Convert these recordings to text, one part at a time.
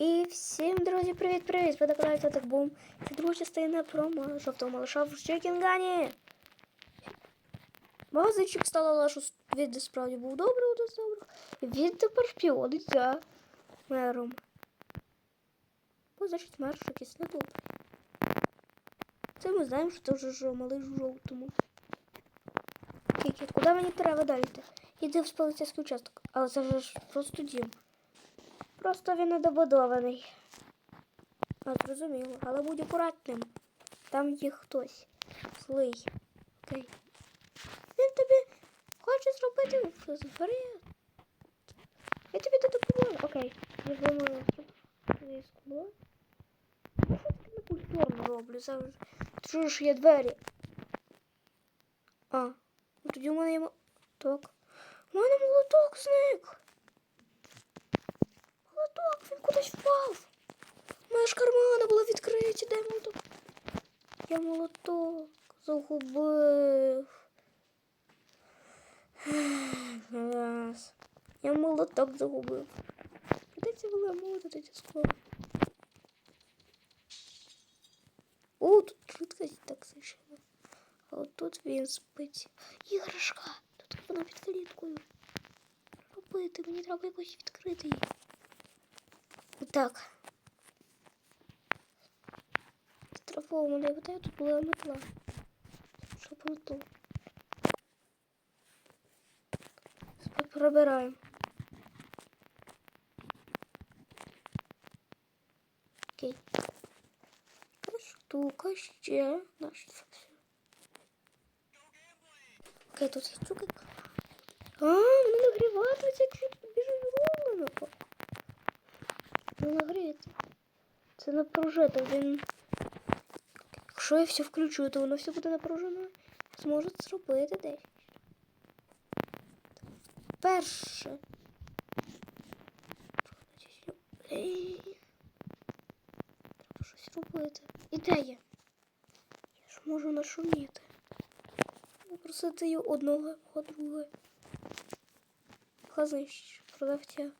І всім, друзі, привіт-привіт! Ви каналі Так Бум. Це друга частина про жовтого малыша в Чекінгані. Магазинчик стала що він справді був добрий, один з добрих. І він тепер шпіонить за мером. Бо, значить, мер що якийсь не добрий. Це ми знаємо, що це вже малий жовтому. Кікіт, куди мені треба далі йти? Іди в поліцейський участок. Але це ж просто дім. Просто він недобудований. А, зрозуміло, але будь акуратним. Там є хтось. Злий. Окей. Він тобі хоче зробити вперед. Я тобі не допоможу. Окей. Я думаю, скло. Я що таке некультурно роблю завжди. Чую, що є двері. А, ну тоді у мене є молоток. У мене молоток зник. Кудись впав. Моя ж кармани були відкриті, де молоток? Я молоток загубив. Я молоток загубив. Придеться виламувати це скло. О, тут швидкість так зайшла. А от тут він спить. Іграшка. Тут вона під каліткою. Робити, мені треба якось відкрити її. Так. Штрафовому не буде, тут була метла. Що по метлу? Пробираємо. Окей. Така штука ще. Наш це все. Окей, тут є штука. А, мене нагріватися, якщо тут біжить голову. Не нагріється. Це напружити. Він. Якщо я все включу, то воно все буде напружено. Зможу це зробити десь. Перше. Треба щось робити. Ідея. Я ж можу нашуміти. Попросити її одного, друге. Хазищ, продавця.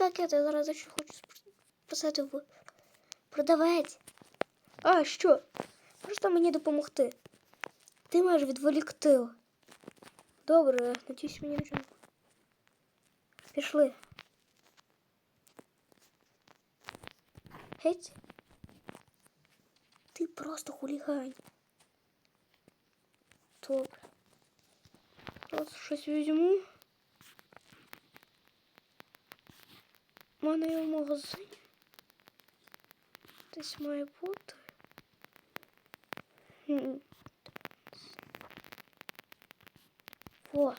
Почекай, я зараз ще хочу спросити в продавець. А, що? Просто мені допомогти. Ти маєш відволікти. Добре, надіюсь, мені нічого. Пішли. Геть. Ти просто хулігань. Добре. Зараз щось візьму. У мене є в магазині. Десь має бути. Хм. О.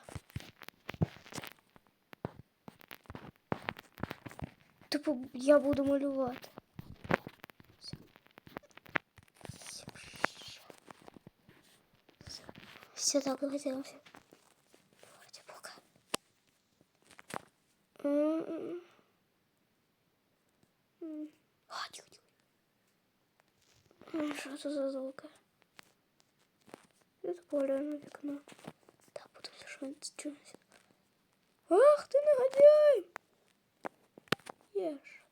Типу, я буду малювати. Все. Так хотела все. Вроде пока. Що це за звуки? Я погляну в вікно. Так, буду все що він чується. Ах, ти негодяй! Єш.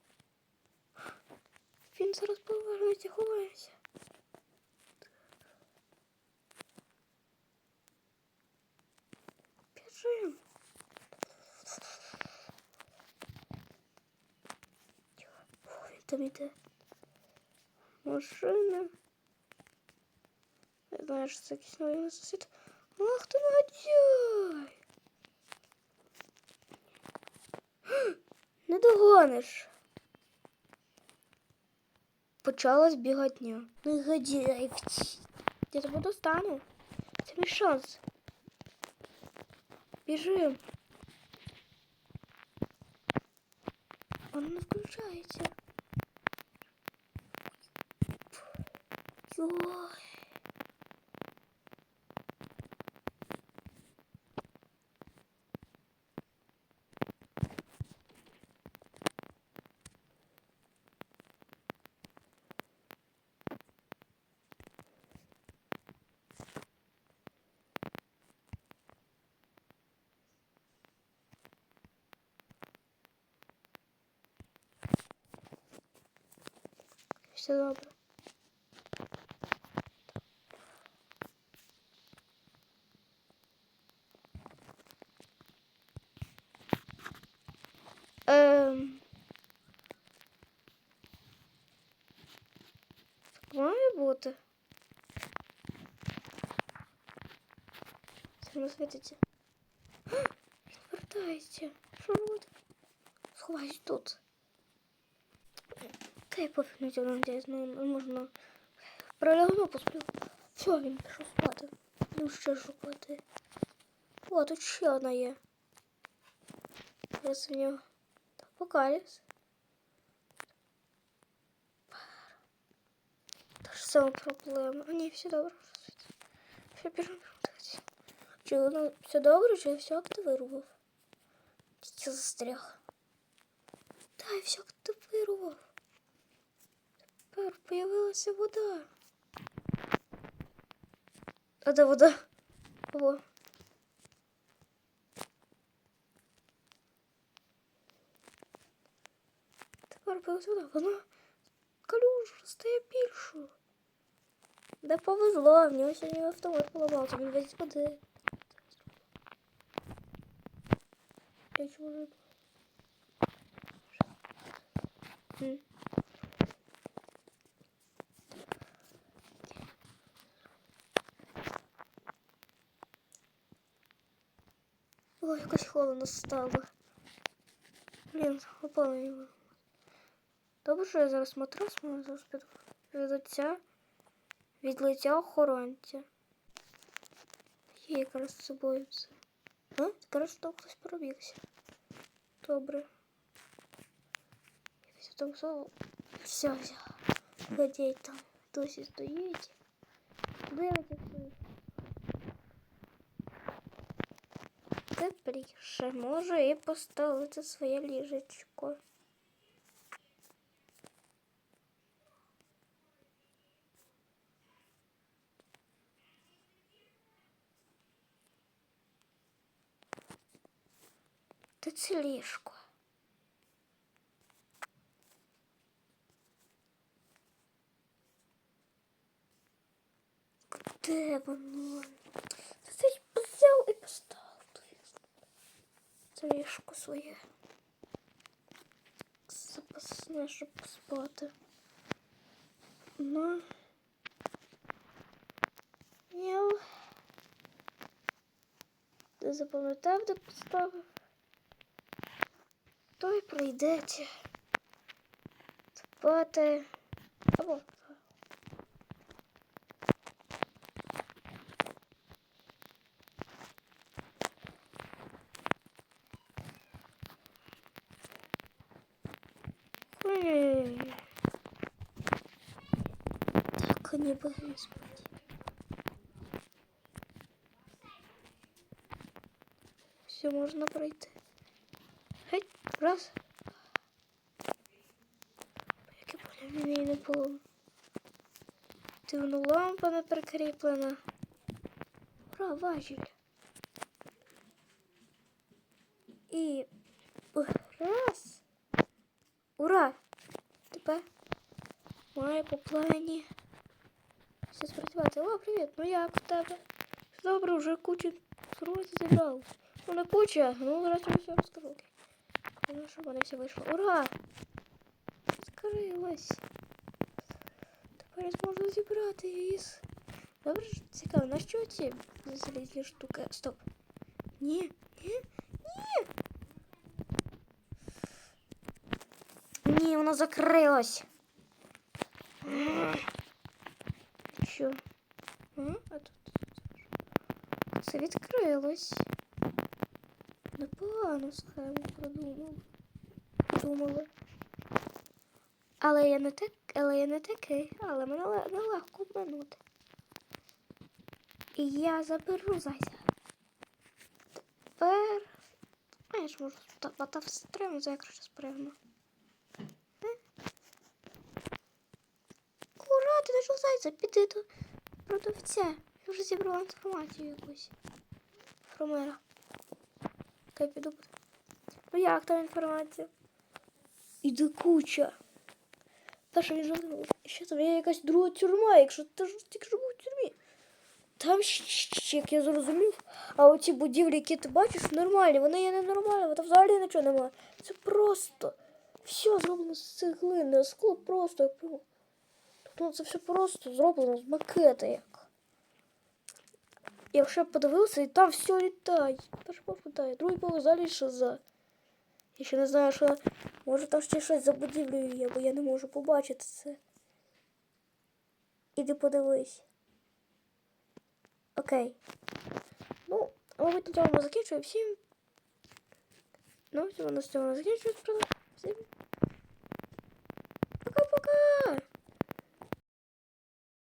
Він зараз повернеться, ховається. Біжим. Тихо. Фу, він там іде. Машина. Це якийсь новий сусід. Ах ти негодяй! Не догониш. Почалась біготня. Негодяй. Я тебе достану. Це мій шанс. Біжим. Воно не включається. Йой. Все добре. Ем... Так має бути. Не світиться. Він вертається. Що робити? Сховаюсь тут. Та я пофіг на цього надіюсь, ну можна. Пролягну посплю. Все, він пішов спати. Ну ще шукати. О, тут ще одна є. Зараз в нього. Так. Та ж сама проблема. А ні, все добре. Все, біжимо. Чи воно все добре, чи я все активував? Я застряг. Та я все активував. Тепер появилася вода. А де вода? О. Тепер появилася вода. Вона калюжа стає більшою. Да повезло, в нього сьогодні автомат поламався, він весь з води. Я чого? М. Ой, якось холодно стало. Блін, опала його. Добре, що я зараз матрас можу зараз піду від лиця, від лиця охоронця. Є якраз з собою це. А? Якраз там хтось пробігся. Добре. Якось там все. Все, все. Гадей там досі стоїть. Дивиться Тепліше може і поставити своє ліжечко. Та це ліжко. Де воно? Своє. Запасне, щоб поспати. Ну. Яв. Ти запам'ятав, де поставив? То й прийдеться. Спати. Або. Ой. Так, не будемо спати. Все можна пройти. Геть, раз. Яке поля мені не було. Дивна лампа не прикріплена. Ура, важіль. І раз. Ура! Тепер має по плані. Все спрацювати. О, привіт, ну як у тебе? Добре, вже кучу році зібрав. Ну не куча, ну зараз тобі все розкажу. Ну, щоб вони все вийшло. Ура! Скрилась. Тепер я зможу зібрати її. з- Добре, ж, цікаво, на що ці залізні штуки? Стоп. Ні, ні, ні. Ні, воно закрилось. Що? А, тут це відкрилось. Непогано схему продумав. Думали. Але я не так, але я не такий, але мене ле- нелегко обманути. І я заберу зайця. Тепер. А я ж можу ставати в стріму, я краще спригну. Ура, ти знайшов зайця, піди до продавця. Я вже зібрала інформацію якусь. Про мера. Та я піду. Ну як там інформація? Іде куча. Перше він жоден. Ще там є якась друга тюрма, якщо ти ж тільки живу в тюрмі. Там ще, як я зрозумів, а оці будівлі, які ти бачиш, нормальні, вони є ненормальні, там взагалі нічого немає. Це просто все зроблено з цеглини, скло просто як Тобто це все просто зроблено з макета як. Якщо б подивився, і там все літає. Перший поверх літає, другий поверх взагалі шиза. Я ще не знаю, що може там ще щось за будівлею є, бо я не можу побачити це. Іди подивись. Окей. Ну, мабуть, на цьому ми закінчуємо. Всім. Ну, всього на цьому закінчується. Всім